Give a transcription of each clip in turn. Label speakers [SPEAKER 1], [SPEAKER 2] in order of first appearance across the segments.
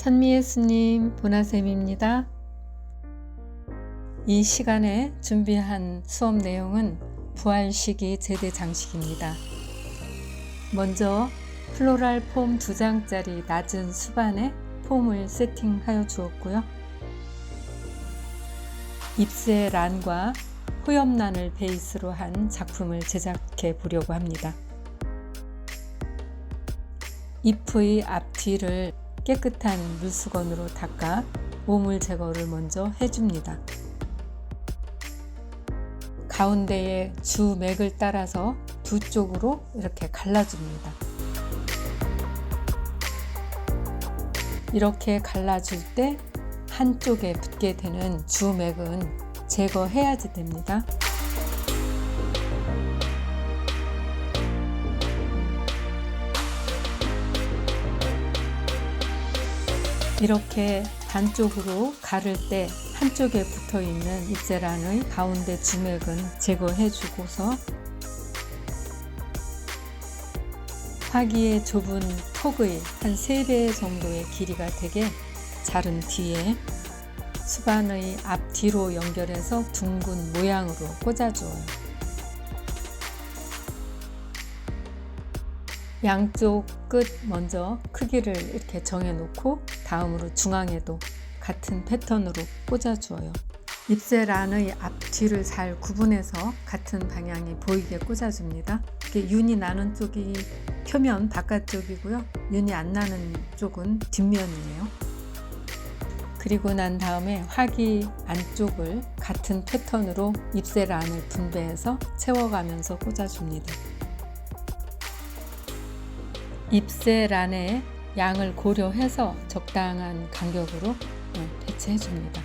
[SPEAKER 1] 찬미예수님 보나쌤입니다. 이 시간에 준비한 수업 내용은 부활시기 제대 장식입니다. 먼저 플로랄 폼 2장짜리 낮은 수반에 폼을 세팅하여 주었고요. 잎새 란과 후엽란을 베이스로 한 작품을 제작해 보려고 합니다. 잎의 앞뒤를 깨끗한 물수건으로 닦아 오물 제거를 먼저 해줍니다. 가운데에 주 맥을 따라서 두 쪽으로 이렇게 갈라줍니다. 이렇게 갈라줄 때 한쪽에 붙게 되는 주 맥은 제거해야지 됩니다. 이렇게 반쪽으로 가를 때 한쪽에 붙어 있는 잎새란의 가운데 주맥은 제거해 주고서 화기의 좁은 턱의 한 3배 정도의 길이가 되게 자른 뒤에 수반의 앞뒤로 연결해서 둥근 모양으로 꽂아주어요. 양쪽 끝 먼저 크기를 이렇게 정해 놓고 다음으로 중앙에도 같은 패턴으로 꽂아 주어요. 잎새란의 앞뒤를 잘 구분해서 같은 방향이 보이게 꽂아 줍니다. 윤이 나는 쪽이 표면 바깥쪽이고요. 윤이 안 나는 쪽은 뒷면이에요. 그리고 난 다음에 화기 안쪽을 같은 패턴으로 잎새란을 분배해서 채워가면서 꽂아줍니다. 잎새란의 양을 고려해서 적당한 간격으로 배치해 줍니다.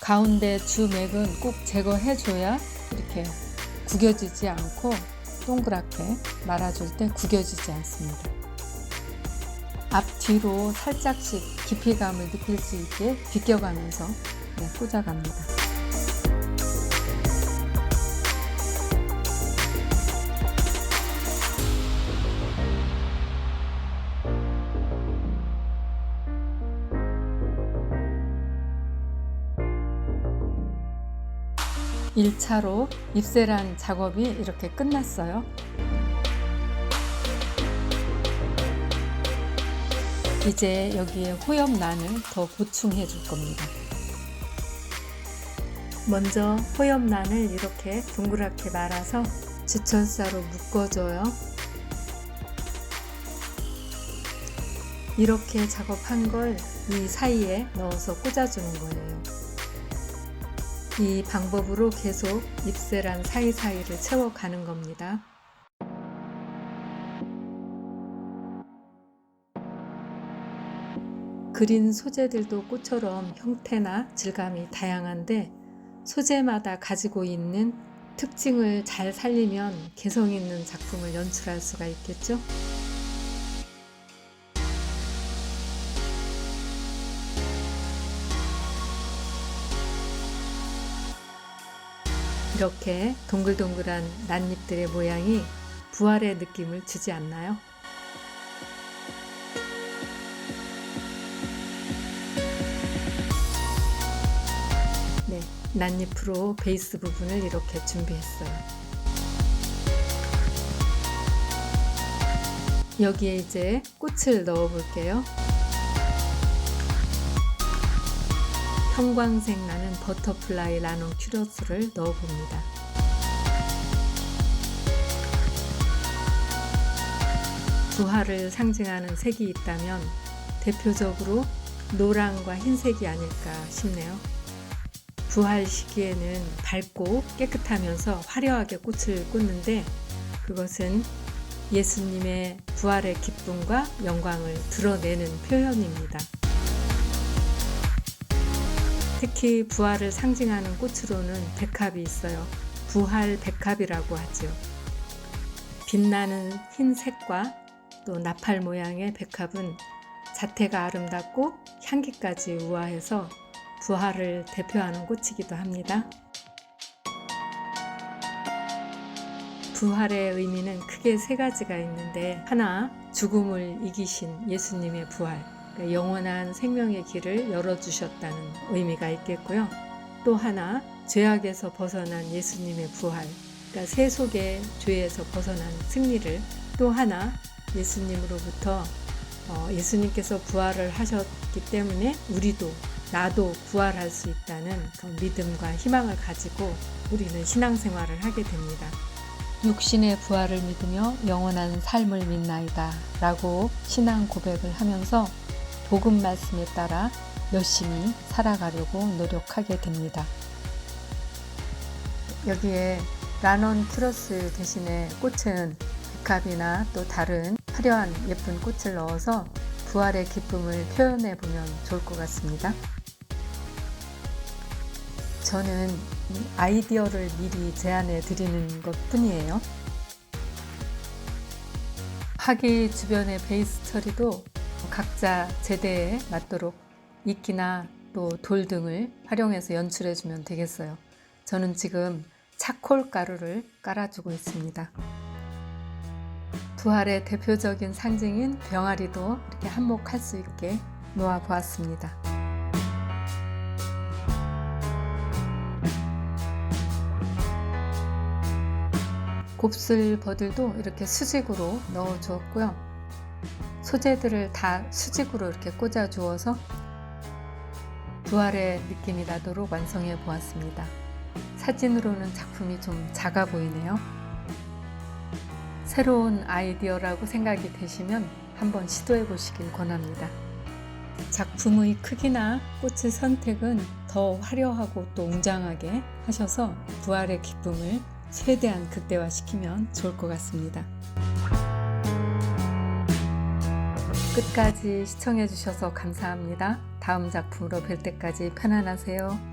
[SPEAKER 1] 가운데 주맥은 꼭 제거해 줘야 이렇게 구겨지지 않고 동그랗게 말아줄 때 구겨지지 않습니다. 앞뒤로 살짝씩 깊이감을 느낄 수 있게 비껴가면서 꽂아갑니다. 1차로 입세란 작업이 이렇게 끝났어요. 이제 여기에 호엽란을 더 보충해 줄 겁니다. 먼저 호엽란을 이렇게 동그랗게 말아서 주천사로 묶어줘요. 이렇게 작업한 걸 이 사이에 넣어서 꽂아주는 거예요. 이 방법으로 계속 잎새란 사이사이를 채워가는 겁니다. 그린 소재들도 꽃처럼 형태나 질감이 다양한데 소재마다 가지고 있는 특징을 잘 살리면 개성 있는 작품을 연출할 수가 있겠죠? 이렇게 동글동글한 낫잎들의 모양이 부활의 느낌을 주지 않나요? 네, 낫잎으로 베이스 부분을 이렇게 준비했어요. 여기에 이제 꽃을 넣어 볼게요. 형광색 나는 버터플라이 라노 큐러스를 넣어봅니다. 부활을 상징하는 색이 있다면 대표적으로 노랑과 흰색이 아닐까 싶네요. 부활 시기에는 밝고 깨끗하면서 화려하게 꽃을 꽂는데 그것은 예수님의 부활의 기쁨과 영광을 드러내는 표현입니다. 특히 부활을 상징하는 꽃으로는 백합이 있어요. 부활 백합이라고 하죠. 빛나는 흰색과 또 나팔 모양의 백합은 자태가 아름답고 향기까지 우아해서 부활을 대표하는 꽃이기도 합니다. 부활의 의미는 크게 세 가지가 있는데 하나 죽음을 이기신 예수님의 부활 영원한 생명의 길을 열어주셨다는 의미가 있겠고요. 또 하나 죄악에서 벗어난 예수님의 부활 그러니까 세 속의 죄에서 벗어난 승리를 또 하나 예수님으로부터 어, 예수님께서 부활을 하셨기 때문에 우리도 나도 부활할 수 있다는 그런 믿음과 희망을 가지고 우리는 신앙생활을 하게 됩니다. 육신의 부활을 믿으며 영원한 삶을 믿나이다 라고 신앙 고백을 하면서 복음 말씀에 따라 열심히 살아가려고 노력하게 됩니다. 여기에 라넌 키로스 대신에 꽃은 백합이나 또 다른 화려한 예쁜 꽃을 넣어서 부활의 기쁨을 표현해 보면 좋을 것 같습니다. 저는 이 아이디어를 미리 제안해 드리는 것 뿐이에요. 학기 주변의 베이스 처리도 각자 제대에 맞도록 이끼나 또 돌 등을 활용해서 연출해 주면 되겠어요. 저는 지금 차콜 가루를 깔아주고 있습니다. 부활의 대표적인 상징인 병아리도 이렇게 한몫할 수 있게 놓아 보았습니다. 곱슬 버들도 이렇게 수직으로 넣어 주었고요. 소재들을 다 수직으로 이렇게 꽂아 주어서 부활의 느낌이 나도록 완성해 보았습니다. 사진으로는 작품이 좀 작아 보이네요. 새로운 아이디어라고 생각이 되시면 한번 시도해 보시길 권합니다. 작품의 크기나 꽃의 선택은 더 화려하고 또 웅장하게 하셔서 부활의 기쁨을 최대한 극대화시키면 좋을 것 같습니다. 끝까지 시청해 주셔서 감사합니다. 다음 작품으로 뵐 때까지 편안하세요.